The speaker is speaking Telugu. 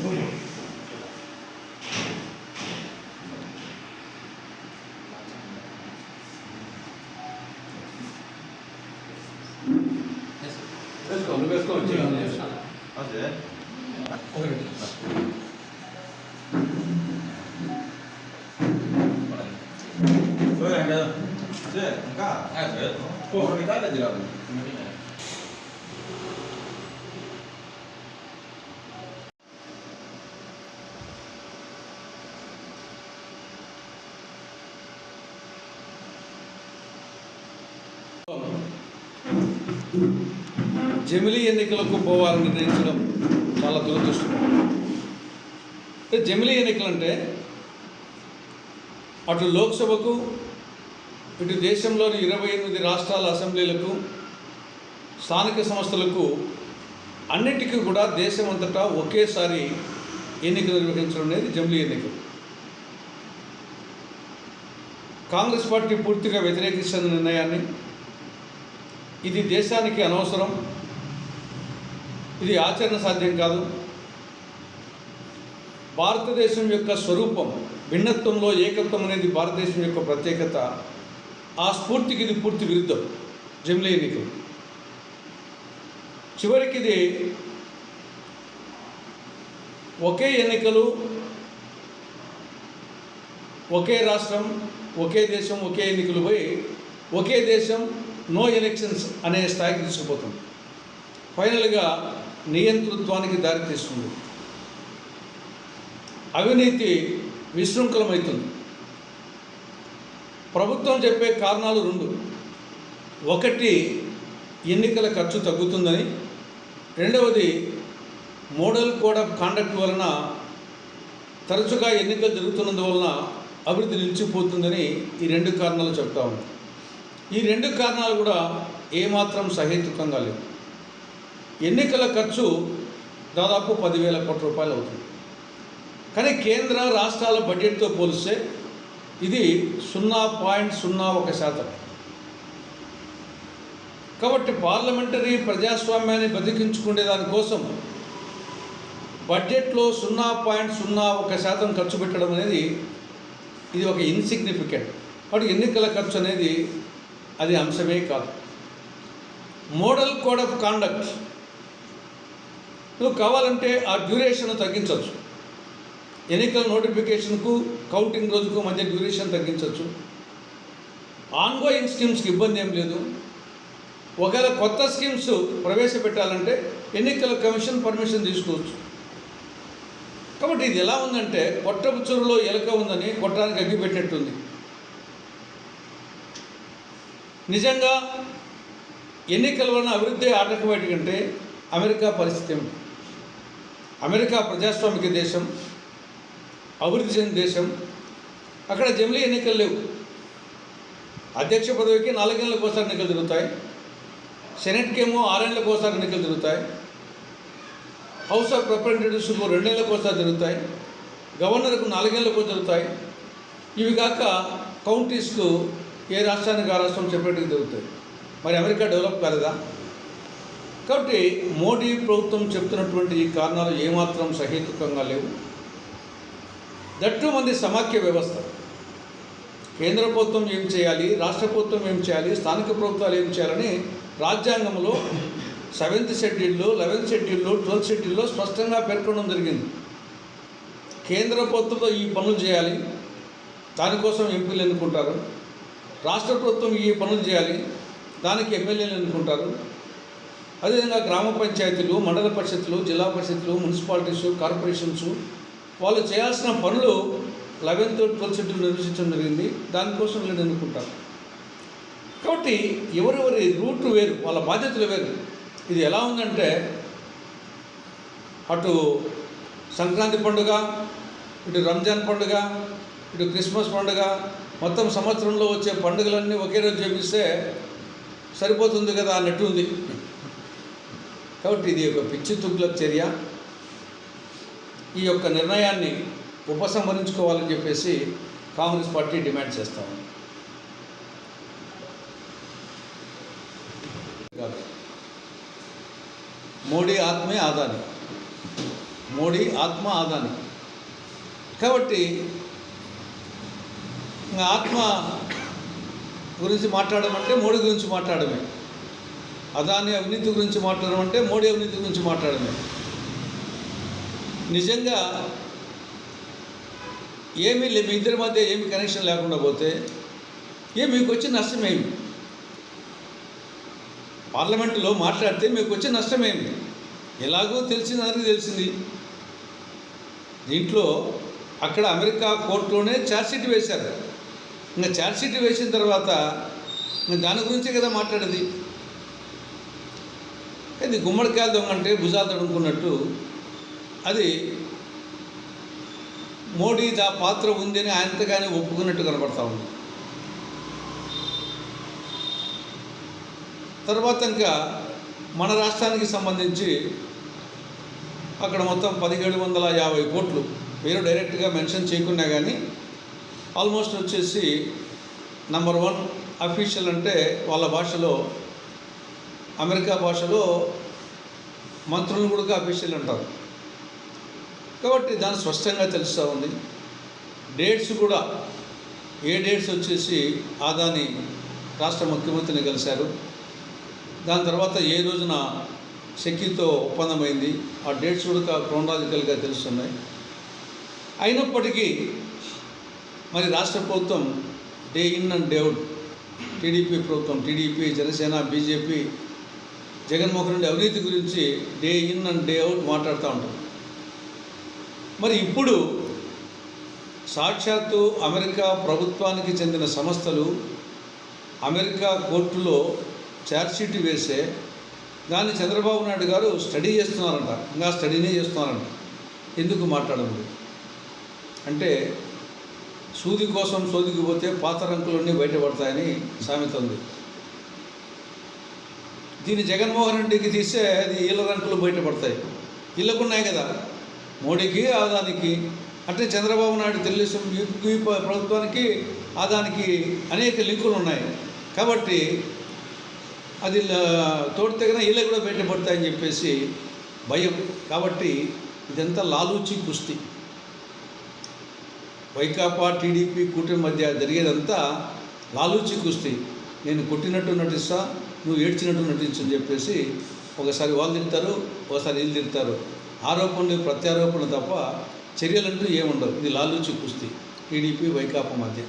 Vesco, nu vesco, ce mi-am zis? Așa e? Oare ce? Oare ce? Ce? Încă? Hai să vedem. Cu o unitate de la voi. జమిలీ ఎన్నికలకు పోవాలని నిర్ణయించడం చాలా దురదృష్టం. అంటే జమిలీ ఎన్నికలు అంటే అటు లోక్సభకు ఇటు దేశంలోని ఇరవై ఎనిమిది రాష్ట్రాల అసెంబ్లీలకు స్థానిక సంస్థలకు అన్నిటికీ కూడా దేశమంతటా ఒకేసారి ఎన్నికలు నిర్వహించడం అనేది జమిలీ ఎన్నికలు కాంగ్రెస్ పార్టీ పూర్తిగా వ్యతిరేకిస్తున్న నిర్ణయాన్ని ఇది దేశానికి అనవసరం. ఇది ఆచరణ సాధ్యం కాదు. భారతదేశం యొక్క స్వరూపం భిన్నత్వంలో ఏకత్వం అనేది భారతదేశం యొక్క ప్రత్యేకత. ఆ స్ఫూర్తికి ఇది పూర్తి విరుద్ధం. జమిలీ ఎన్నికలు. చివరికి ఇది ఒకే ఎన్నికలు ఒకే రాష్ట్రం ఒకే దేశం ఒకే ఎన్నికలు పోయి ఒకే దేశం నో ఎలక్షన్స్ అనే స్థాయికి తీసుకుపోతుంది ఫైనల్గా నియంతృత్వానికి దారితీస్తుంది అవినీతి విశృంఖలమవుతుంది. ప్రభుత్వం చెప్పే కారణాలు రెండు. ఒకటి ఎన్నికల ఖర్చు తగ్గుతుందని. రెండవది మోడల్ కోడ్ ఆఫ్ కాండక్ట్ వలన తరచుగా ఎన్నికలు జరుగుతున్నందువలన అభివృద్ధి నిలిచిపోతుందని ఈ రెండు కారణాలు చెప్తా ఉంది ఈ రెండు కారణాలు కూడా ఏమాత్రం సహేతుకంగా లేవు. ఎన్నికల ఖర్చు దాదాపు పదివేల కోట్ల రూపాయలు అవుతుంది. కానీ కేంద్ర రాష్ట్రాల బడ్జెట్తో పోలిస్తే ఇది సున్నా పాయింట్ సున్నా ఒక శాతం. కాబట్టి పార్లమెంటరీ ప్రజాస్వామ్యాన్ని బతికించుకునే దానికోసం బడ్జెట్లో సున్నా పాయింట్ సున్నా ఒక శాతం ఖర్చు పెట్టడం అనేది ఇది ఒక ఇన్సిగ్నిఫికెంట్. కాబట్టి ఎన్నికల ఖర్చు అనేది అది అంశమే కాదు. Model code of conduct. నువ్వు కావాలంటే ఆ డ్యూరేషన్ తగ్గించవచ్చు. ఎన్నికల నోటిఫికేషన్కు కౌంటింగ్ రోజుకు మధ్య డ్యూరేషన్ తగ్గించవచ్చు. ఆన్గోయింగ్ స్కీమ్స్కి ఇబ్బంది ఏం లేదు. ఒకవేళ కొత్త స్కీమ్స్ ప్రవేశపెట్టాలంటే ఎన్నికల కమిషన్ పర్మిషన్ తీసుకోవచ్చు. కాబట్టి ఇది ఎలా ఉందంటే కొట్టపు చెరువులో ఎలక ఉందని కొట్టడానికి అగ్గి పెట్టినట్టుంది. నిజంగా ఎన్నికల వలన అభివృద్ధి ఆటంకమేటి కంటే అమెరికా పరిస్థితి ఏమిటి? అమెరికా ప్రజాస్వామిక దేశం అభివృద్ధి చెందిన దేశం అక్కడ జమిలీ ఎన్నికలు లేవు. అధ్యక్ష పదవికి నాలుగేళ్ళకి ఒకసారి ఎన్నికలు జరుగుతాయి. సెనెట్కేమో ఆరేళ్ళకి ఒకసారి ఎన్నికలు జరుగుతాయి. హౌస్ ఆఫ్ రిప్రజెంటేటివ్స్కు రెండేళ్ళకి ఒకసారి జరుగుతాయి. గవర్నర్కు నాలుగేళ్ళకు జరుగుతాయి. ఇవి కాక కౌంటీస్కు ఏ రాష్ట్రానికి ఆ రాష్ట్రం చెప్పేట్టుగా జరుగుతుంది మరి అమెరికా డెవలప్ కాలేదా? కాబట్టి మోడీ ప్రభుత్వం చెప్తున్నటువంటి ఈ కారణాలు ఏమాత్రం సహేతుకంగా లేవు. దట్టు మంది సమాఖ్య వ్యవస్థ. కేంద్ర ప్రభుత్వం ఏం చేయాలి? రాష్ట్ర ప్రభుత్వం ఏం చేయాలి? స్థానిక ప్రభుత్వాలు ఏం చేయాలని రాజ్యాంగంలో సెవెంత్ షెడ్యూల్లో లెవెన్త్ షెడ్యూల్లో ట్వెల్త్ షెడ్యూల్లో స్పష్టంగా పేర్కొనడం జరిగింది. కేంద్ర ప్రభుత్వంతో ఈ పనులు చేయాలి. దానికోసం ఎంపీలు ఎన్నుకుంటారు? రాష్ట్ర ప్రభుత్వం ఈ పనులు చేయాలి. దానికి ఎమ్మెల్యేలు ఎన్నుకుంటారు. అదేవిధంగా గ్రామ పంచాయతీలు మండల పరిషత్తులు జిల్లా పరిషత్తులు మున్సిపాలిటీస్ కార్పొరేషన్స్ వాళ్ళు చేయాల్సిన పనులు లెవెన్త్ ట్వెల్త్ షెడ్యూల్ నిర్వహించడం జరిగింది. దానికోసం వీళ్ళు ఎన్నుకుంటారు. కాబట్టి ఎవరెవరి రూట్ వేరు వాళ్ళ బాధ్యతలు వేరు. ఇది ఎలా ఉందంటే అటు సంక్రాంతి పండుగ ఇటు రంజాన్ పండుగ ఇటు క్రిస్మస్ పండుగ మొత్తం సంవత్సరంలో వచ్చే పండుగలన్నీ ఒకే రోజు చేపిస్తే సరిపోతుంది కదా అన్నట్టు ఉంది. కాబట్టి ఇది ఒక పిచ్చి తుగ్ల చర్య. ఈ యొక్క నిర్ణయాన్ని ఉపసంహరించుకోవాలని చెప్పేసి కాంగ్రెస్ పార్టీ డిమాండ్ చేస్తాం మోడీ ఆత్మే ఆదాని. మోడీ ఆత్మ ఆదాని. కాబట్టి ఇంకా ఆత్మ గురించి మాట్లాడమంటే మోడీ గురించి మాట్లాడమే అదాని అవినీతి గురించి మాట్లాడమంటే మోడీ అవినీతి గురించి మాట్లాడమే నిజంగా ఏమీ లే మీ ఇద్దరి మధ్య ఏమి కనెక్షన్ లేకుండా పోతే ఏ మీకు వచ్చే నష్టమేమి? పార్లమెంటులో మాట్లాడితే మీకు వచ్చే నష్టమేమి? ఎలాగో తెలిసిందని తెలిసింది. దీంట్లో అక్కడ అమెరికా కోర్టులోనే ఛార్జ్షీట్ వేశారు. ఇంకా ఛార్జ్షీట్ వేసిన తర్వాత ఇంకా దాని గురించే కదా మాట్లాడేది? ఇది గుమ్మడికాయలు దొంగ అంటే భుజాలు తడుముకున్నట్టు? అది మోడీ దా పాత్ర ఉందని ఆయనతోగానే ఒప్పుకున్నట్టు కనపడతా ఉంది. తర్వాత ఇంకా మన రాష్ట్రానికి సంబంధించి అక్కడ మొత్తం పదిహేడు వందల యాభై కోట్లు మీరు డైరెక్ట్గా మెన్షన్ చేయకున్నా కానీ ఆల్మోస్ట్ వచ్చేసి నంబర్ వన్ అఫీషియల్ అంటే వాళ్ళ భాషలో అమెరికా భాషలో మంత్రులను కూడా అఫీషియల్ అంటారు. కాబట్టి దాన్ని స్పష్టంగా తెలుస్తూ ఉంది. డేట్స్ కూడా ఏ డేట్స్ వచ్చేసి ఆదాని రాష్ట్ర ముఖ్యమంత్రిని కలిశారు దాని తర్వాత ఏ రోజున షకీతో ఒప్పందమైంది ఆ డేట్స్ కూడా క్రోనాలజికల్గా తెలుస్తున్నాయి. అయినప్పటికీ మరి రాష్ట్ర ప్రభుత్వం day in and day out. TDP ప్రభుత్వం టీడీపీ జనసేన బీజేపీ జగన్మోహన్ రెడ్డి అవినీతి గురించి day in and day out మాట్లాడుతూ ఉంటారు. మరి ఇప్పుడు సాక్షాత్తు అమెరికా ప్రభుత్వానికి చెందిన సంస్థలు అమెరికా కోర్టులో ఛార్జ్షీట్ వేసే దాన్ని చంద్రబాబు నాయుడు గారు స్టడీ చేస్తున్నారంట. ఇంకా స్టడీనే చేస్తున్నారంట. ఎందుకు మాట్లాడదు అంటే సూది కోసం సోదికి పోతే పాత రంకులన్నీ బయటపడతాయని సామెత ఉంది. దీన్ని జగన్మోహన్ రెడ్డికి తీస్తే అది ఇళ్ళ రంకులు బయటపడతాయి. ఇళ్ళకున్నాయి కదా. మోడీకి ఆదానికి అంటే చంద్రబాబు నాయుడు తెలుగుదేశం యూపీ ప్రభుత్వానికి ఆదానికి అనేక లింకులు ఉన్నాయి. కాబట్టి అది తోడు తెగిన ఇళ్ళ కూడా బయటపడతాయని చెప్పేసి భయం. కాబట్టి ఇదంతా లాలూచి కుస్తీ. వైకాపా టీడీపీ కూటమి మధ్య జరిగేదంతా లాలూచి కుస్తీ నేను కొట్టినట్టు నటిస్తా నువ్వు ఏడ్చినట్టు నటించు అని చెప్పేసి ఒకసారి వాళ్ళు తిడతారు ఒకసారి వీళ్ళు తిడతారు. ఆరోపణలు ప్రత్యారోపణలు తప్ప చర్యలంటూ ఏముండవు. ఇది లాలూచి కుస్తీ టీడీపీ వైకాపా మధ్య.